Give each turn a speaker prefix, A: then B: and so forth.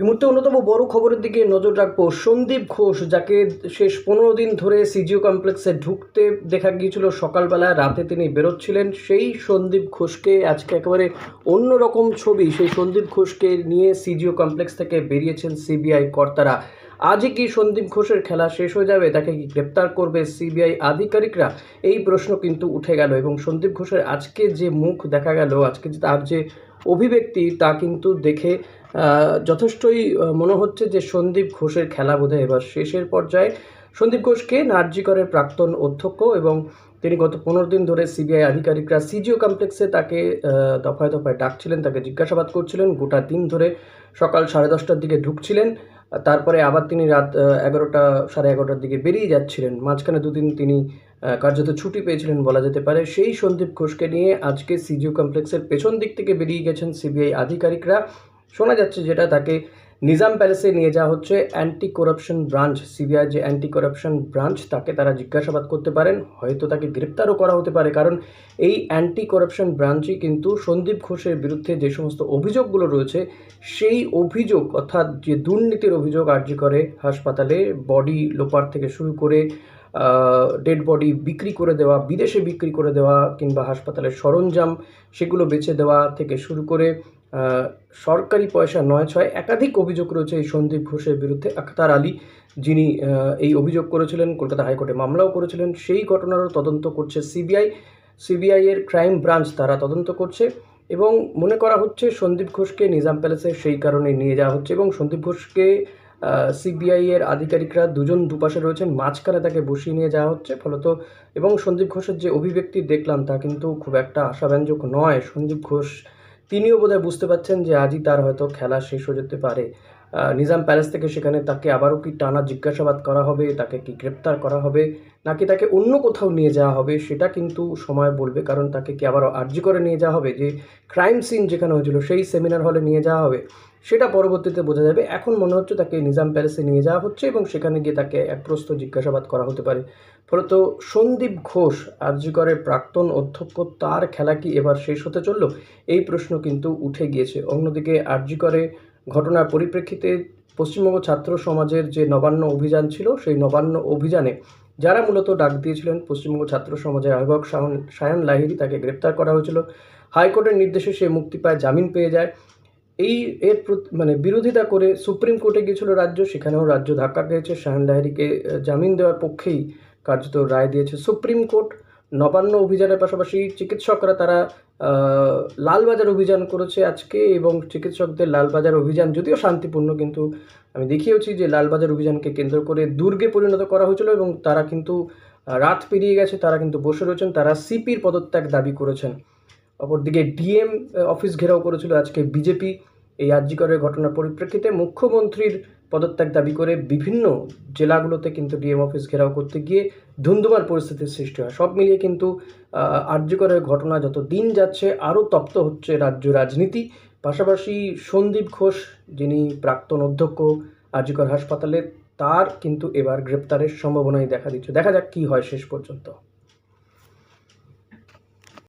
A: এই মুহূর্তে অন্যতম বড় খবরের দিকে নজর রাখব সন্দীপ ঘোষ, যাকে শেষ পনেরো দিন ধরে সিজিও কমপ্লেক্সে ঢুকতে দেখা গিয়েছিল। সকালবেলা রাতে তিনি বেরোচ্ছিলেন। সেই সন্দীপ ঘোষকে আজকে একেবারে অন্যরকম ছবি, সেই সন্দীপ ঘোষকে নিয়ে সিজিও কমপ্লেক্স থেকে বেরিয়েছেন সিবিআই কর্তারা। আজই কি সন্দীপ ঘোষের খেলা শেষ হয়ে যাবে? তাকে কি গ্রেপ্তার করবে সিবিআই আধিকারিকরা? এই প্রশ্ন কিন্তু উঠে গেল এবং সন্দীপ ঘোষের আজকে যে মুখ দেখা গেল, আজকে যে তার যে অভিব্যক্তি, তা কিন্তু দেখে যথেষ্টই মনে হচ্ছে যে সন্দীপ ঘোষের খেলা বোধহয় এবার শেষের পর্যায়ে। সন্দীপ ঘোষকে নার্জিকরের প্রাক্তন অধ্যক্ষ এবং তিনি গত পনেরো দিন ধরে সিবিআই আধিকারিকরা সিজিও কমপ্লেক্সে তাকে দফায় দফায় ডাকছিলেন, তাকে জিজ্ঞাসাবাদ করছিলেন। গোটা দিন ধরে সকাল সাড়ে দশটার দিকে ঢুকছিলেন। তারপরে আবার তিনি রাত এগারোটা, সাড়ে এগারোটার দিকে বেরিয়ে যাচ্ছিলেন। মাঝখানে দুদিন তিনি কার্যত ছুটি পেয়েছিলেন বলা যেতে পারে। সেই সন্দীপ ঘোষকে নিয়ে আজকে সিজিও কমপ্লেক্সের পেছন দিক থেকে বেরিয়ে গেছেন সিবিআই আধিকারিকরা। শোনা যাচ্ছে যেটা তাকে নিজাম প্যালেসে নিয়ে যাওয়া হচ্ছে। অ্যান্টি করাপশন ব্রাঞ্চ সিবিআই যে অ্যান্টি করাপশন ব্রাঞ্চ তাকে তারা জিজ্ঞাসাবাদ করতে পারেন। হয়তো তাকে গ্রেপ্তারও করা হতে পারে। কারণ এই অ্যান্টি করাপশন ব্রাঞ্চই কিন্তু সন্দীপ ঘোষের বিরুদ্ধে যে সমস্ত অভিযোগগুলো রয়েছে, সেই অভিযোগ, অর্থাৎ যে দুর্নীতির অভিযোগ আর্জি করে হাসপাতালে বডি লোপার থেকে শুরু করে ডেড বডি বিক্রি করে দেওয়া, বিদেশে বিক্রি করে দেওয়া, কিংবা হাসপাতালের সরঞ্জাম, সেগুলো বেচে দেওয়া থেকে শুরু করে সরকারি পয়সা নয় ছয় একাধিক অভিযোগ রয়েছে এই সন্দীপ ঘোষের বিরুদ্ধে। আখতার আলী যিনি এই অভিযোগ করেছিলেন, কলকাতা হাইকোর্টে মামলাও করেছিলেন। সেই ঘটনারও তদন্ত করছে সিবিআই। সিবিআই এর ক্রাইম ব্রাঞ্চ তারা তদন্ত করছে এবং মনে করা হচ্ছে সন্দীপ ঘোষকে নিজাম প্যালেসে সেই কারণে নিয়ে যাওয়া হচ্ছে এবং সন্দীপ ঘোষকে সিবিআই এর আধিকারিকরা দুজন দুপাশে রয়েছেন, মাঝখানে তাকে বসিয়ে নিয়ে যাওয়া হচ্ছে। ফলত এবং সন্দীপ ঘোষের যে অভিব্যক্তি দেখলাম তা কিন্তু খুব একটা আশাব্যঞ্জক নয়। সন্দীপ ঘোষ তিনিও বোধহয় বুঝতে পারছেন যে আজই তার হয়তো খেলা শেষ হয়ে যেতে পারে। নিজাম প্যালেস থেকে সেখানে তাকে আবারও কি টানা জিজ্ঞাসাবাদ করা হবে, তাকে কি গ্রেপ্তার করা হবে, নাকি তাকে অন্য কোথাও নিয়ে যাওয়া হবে, সেটা কিন্তু সময় বলবে, কারণ তাকে কি আবারও আর্জি করে নিয়ে যাওয়া হবে? যে ক্রাইম সিন যেখানে হয়েছিল, সেই সেমিনার হলে নিয়ে যাওয়া হবে। সেটা পরবর্তীতে বোঝা যাবে। এখন মনে হচ্ছে তাকে নিজাম প্যালেসে নিয়ে যাওয়া হচ্ছে এবং সেখানে গিয়ে তাকে এক প্রশ্ন জিজ্ঞাসাবাদ করা হতে পারে। ফলত সন্দীপ ঘোষ, আরজিকরের প্রাক্তন অধ্যক্ষ, তার খেলা কি এবার শেষ হতে চলল? এই প্রশ্ন কিন্তু উঠে গিয়েছে। অন্যদিকে আরজিকরে ঘটনার পরিপ্রেক্ষিতে পশ্চিমবঙ্গ ছাত্র সমাজের যে নবান্ন অভিযান ছিল, সেই নবান্ন অভিযানে যারা মূলত ডাক দিয়েছিলেন, পশ্চিমবঙ্গ ছাত্র সমাজের আহ্বায়ক শাহন সায়ন লাহিরি তাকে গ্রেপ্তার করা হয়েছিল। হাইকোর্টের নির্দেশে সে মুক্তি পায়, জামিন পেয়ে যায়। এই এর মানে বিরোধিতা করে সুপ্রিম কোর্টে গিয়েছিল রাজ্য, সেখানেও রাজ্য ধাক্কা খেয়েছে। শাহান লাহিরিকে জামিন দেওয়ার পক্ষেই কার্যত রায় দিয়েছে সুপ্রিম কোর্ট। নবান্ন অভিযানের পাশাপাশি চিকিৎসকরা তারা লালবাজার অভিযান করেছে আজকে এবং চিকিৎসকদের লালবাজার অভিযান যদিও শান্তিপূর্ণ, কিন্তু আমি দেখিয়েছি যে লালবাজার অভিযানকে কেন্দ্র করে দুর্গে পরিণত করা হয়েছিল এবং তারা কিন্তু রাত পেরিয়ে গেছে, তারা কিন্তু বসে রয়েছেন, তারা সিপির পদত্যাগ দাবি করেছেন। অপরদিকে ডিএম অফিস ঘেরাও করেছিল আজকে বিজেপি। এই আর্যিকরের ঘটনার পরিপ্রেক্ষিতে মুখ্যমন্ত্রীর পদত্যাগ দাবি করে বিভিন্ন জেলাগুলোতে কিন্তু ডিএম অফিস ঘেরাও করতে গিয়ে ধুন্ধুমার পরিস্থিতির সৃষ্টি হয়। সব মিলিয়ে কিন্তু আর্যিকরের ঘটনা যত দিন যাচ্ছে আরও তপ্ত হচ্ছে রাজ্য রাজনীতি। পাশাপাশি সন্দীপ ঘোষ, যিনি প্রাক্তন অধ্যক্ষ আর্যিকর হাসপাতালে, তার কিন্তু এবার গ্রেপ্তারের সম্ভাবনাই দেখা দিচ্ছে। দেখা যাক কী হয় শেষ পর্যন্ত।